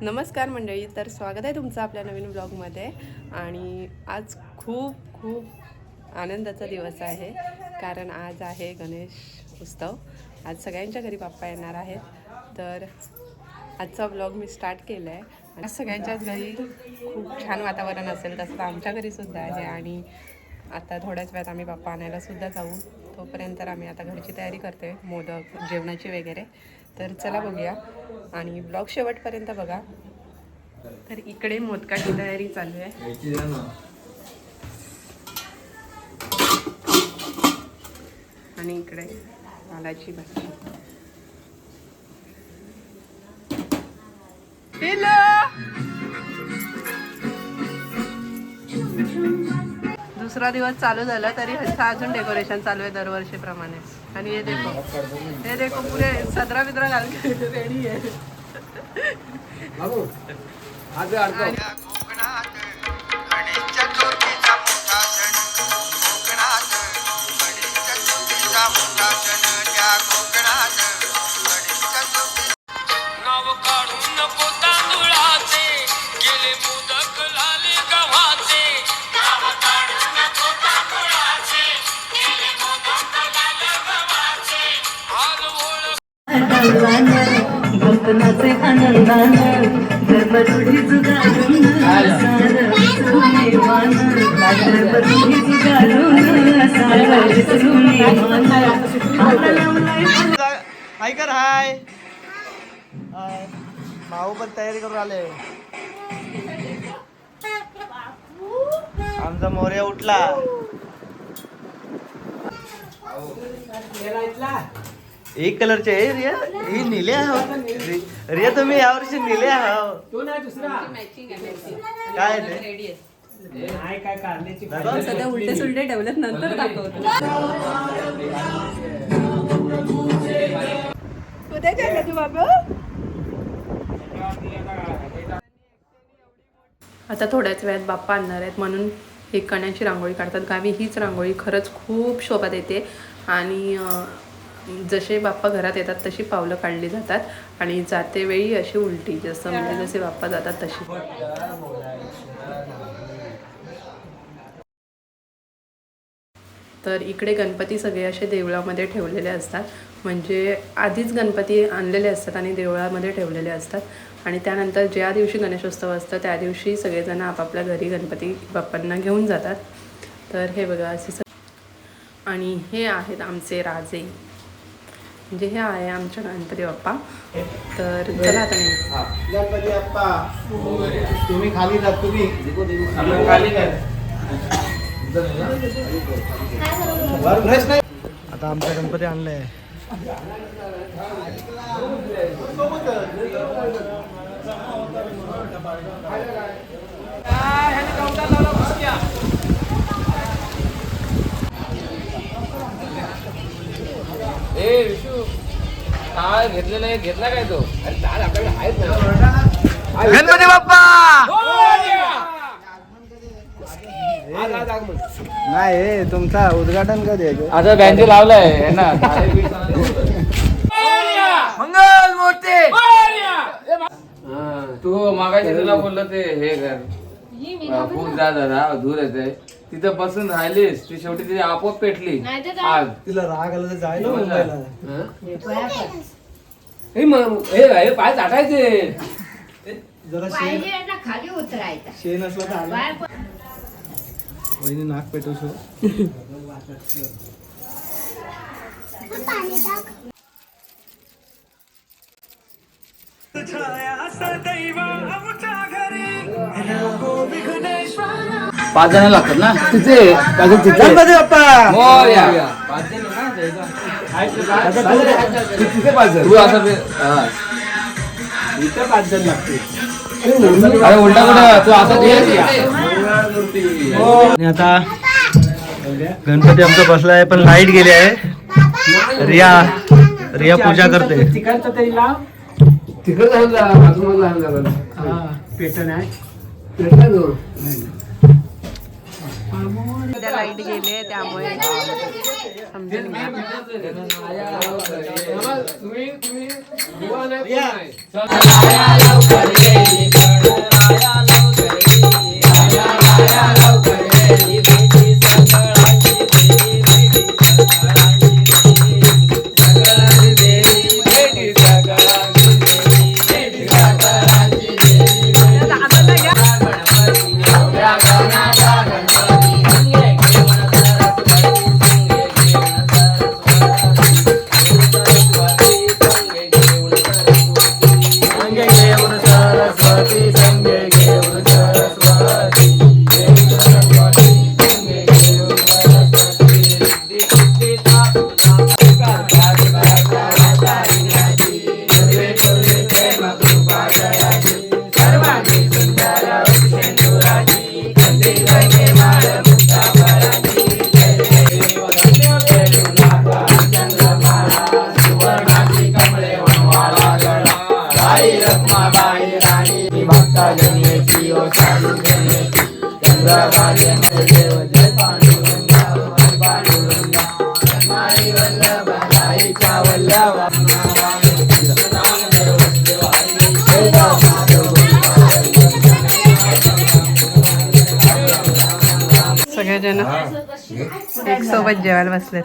नमस्कार मंडळी तर स्वागत आहे तुमचं आपल्या नवीन ब्लॉगमध्ये आणि आज खूप खूप आनंदाचा दिवस आहे कारण आज आहे गणेश उत्सव. आज सगळ्यांच्या घरी बाप्पा येणार आहेत. तर आजचा ब्लॉग मी स्टार्ट केला आहे आज सगळ्यांच्याच घरी खूप छान वातावरण असेल तसं आमच्या घरीसुद्धा आहे. आणि आता थोड्याच वेळात आम्ही बाप्पा आणायलासुद्धा जाऊ. तोपर्यंत आम्ही आता घरची तयारी करते मोदक जेवणाची वगैरे. तर चला बघूया. आणि ब्लॉग शेवटपर्यंत बघा. तर इकडे मोदकाची तयारी चालू आहे. आणि इकडे मालाची भाजी. दुसरा दिवस चालू झाला तरी ह्याचं अजून डेकोरेशन चालू आहे दरवर्षीप्रमाणेच आणि हे देखो. हे देखो पुरे सदरा बिद्रा घालून रेडी आहे. आणि जुगारून सारं मान जुगारून सारं मान लावलाय हाय. कर हाय. हाय. भाऊ पण तयारी करून आले. आमचा मोर्या उठला. एक कलरचे आहे रिया? ही निले आहो रिया तुम्ही यावर्षी निले आहो काय ते? दाखव. सध्या उलटे सुलटे डेव्हलप नंतर दाखवतो. कुठे गेला तू बाबा? आता थोड्याच वेळात बाप्पा आणणार आहेत म्हणून एक कण्याची रांगोळी काढतात. गावी हीच रांगोळी खरंच खूप शोभा देते आणि जसे बाप्पा घरात येतात तशी पावलं काढली जातात आणि जाते वेळी अशी उलटी जसं म्हणजे जसे बाप्पा जातात तशी. तर इकडे गणपती सगळे असे देवळामध्ये ठेवलेले असतात. म्हणजे आधीच गणपती आणलेले असतात आणि देवळामध्ये ठेवलेले असतात. आणि त्यानंतर ज्या दिवशी गणेशोत्सव असतं त्या दिवशी सगळेजण आपापल्या घरी गणपती बाप्पांना घेऊन जातात. तर हे बघा असे आणि हे आहेत आमचे राजे. म्हणजे हे आहे आमचे गणपती बाप्पा. तर चला आता नाही गणपती बाप्पा. तुम्ही खाली जा तुम्ही. खाली आता आमचा गणपती आणलाय. काय घेतलेलं आहे घेतला काय तो? अरे आपल्याकडे आहेत ना. गणपती बाप्पा! नाही हे तुमचा उद्घाटन कधी आहे? आता बँजो लावलाय है ना. मंगल मूर्ती! तू मागाशी तुला बोललो ते हे कर. खूप जा दादा धूर येते तिथं बसून राहिलीस ती शेवटी तिथे आपोआप पेटली. आग तिला राग आला तर जाय ना मुंबईला हं? हे हे हे पाय चाटायचे. जरा शेण खाली उतरायचा. शेण असला तर आला. बाय वहिनी नाक पेटवशो पाच जण लागतात ना? तिथे गणपती बाप्पा! मोरया. तिथे पाच जण. तू असं बे- हा. इथं पाच जण लागते अरे उलटा कुठं? तू असं दे आणि आता गणपती आमचा बसलाय पण लाइट गेली आहे. रिया रिया पूजा करते. तिकडे जाऊन जा बाजूला जाऊन जा पेटन आहे पेटला तो. सध्या लाइट गेले त्यामुळे समजेल. तुम्ही राई रखमाबाई राणी भक्ता जनेची ओ चालू जनेची चंद्रबागे देव जय पांडुरंगा जय पांडुरंगा माई वल्लभ राईच्या वल्लभ सगळेजण एक सोबत जेवायला बसलेत.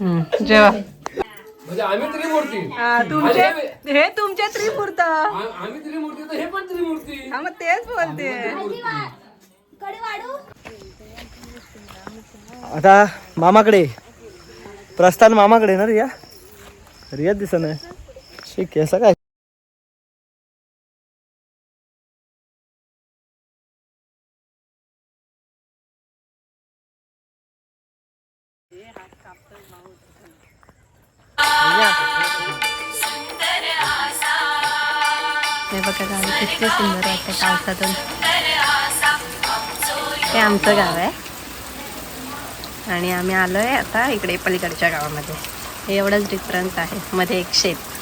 जेवा. म्हणजे आम्ही त्रिमूर्ती. तुमचे हे तुमच्या त्रिपुरत आ- आम्ही त्रिमूर्ती तर हे पण त्रिमूर्ती. हा मग तेच बोलते. आता मामाकडे. प्रस्थान मामाकडे ना रिया? रिया दिसत नाही. ठीक आहे असं काय हे बघा गाव किती सुंदर वाटतं पावसातून. हे आमचं गाव आहे. आणि आम्ही आलोय आता इकडे पलीकडच्या गावामध्ये. हे एवढंच डिफरन्स आहे. मध्ये एक शेत.